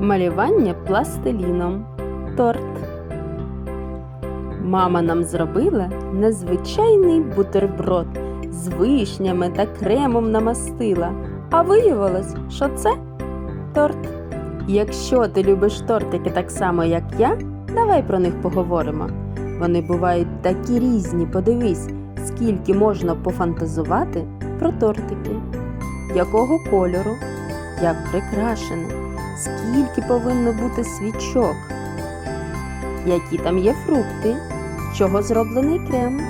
Малювання пластиліном. Торт. Мама нам зробила незвичайний бутерброд з вишнями та кремом намастила. А виявилось, що це торт. Якщо ти любиш тортики так само, як я, давай про них поговоримо. Вони бувають такі різні, подивись, скільки можна пофантазувати про тортики, якого кольору, як прикрашений, скільки повинно бути свічок, які там є фрукти, чого зроблений крем,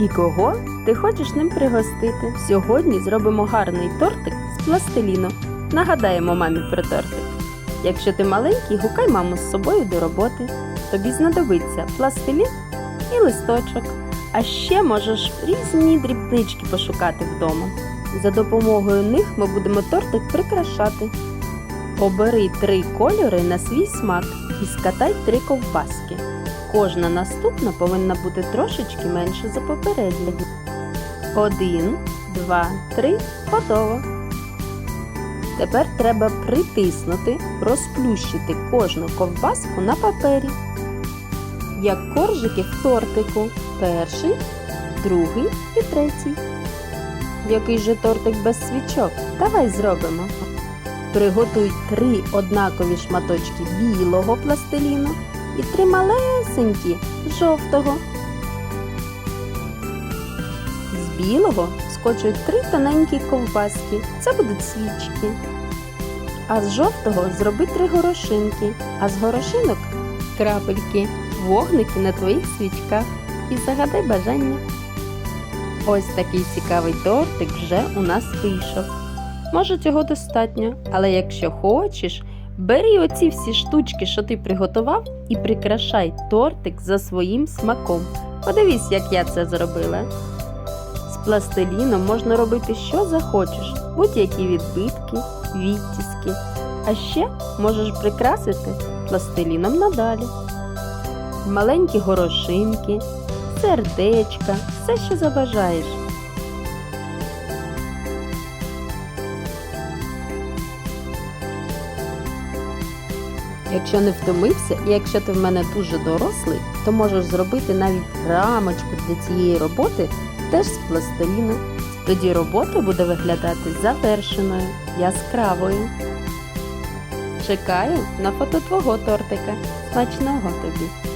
і кого ти хочеш ним пригостити. Сьогодні зробимо гарний тортик з пластиліну. Нагадаємо мамі про тортик. Якщо ти маленький, гукай маму з собою до роботи. Тобі знадобиться пластилін і листочок. А ще можеш різні дрібнички пошукати вдома. За допомогою них ми будемо тортик прикрашати. Обери три кольори на свій смак і скатай три ковбаски. Кожна наступна повинна бути трошечки менше за попередню. Один, два, три, готово. Тепер треба притиснути, розплющити кожну ковбаску на папері. Як коржики в тортику. Перший, другий і третій. Який же тортик без свічок? Давай зробимо. Приготуй три однакові шматочки білого пластиліну і три малесенькі жовтого. З білого скочуй три тоненькі ковбаски. Це будуть свічки. А з жовтого зроби три горошинки, а з горошинок крапельки, вогники на твоїх свічках і загадай бажання. Ось такий цікавий тортик вже у нас вийшов. Може, цього достатньо, але якщо хочеш, бери оці всі штучки, що ти приготував, і прикрашай тортик за своїм смаком. Подивись, як я це зробила. З пластиліном можна робити що захочеш, будь-які відбитки, відтіски. А ще можеш прикрасити пластиліном надалі. Маленькі горошинки, сердечка, все, що забажаєш. Якщо не втомився і якщо ти в мене дуже дорослий, то можеш зробити навіть рамочку для цієї роботи теж з пластиліну. Тоді робота буде виглядати завершеною, яскравою. Чекаю на фото твого тортика. Смачного тобі!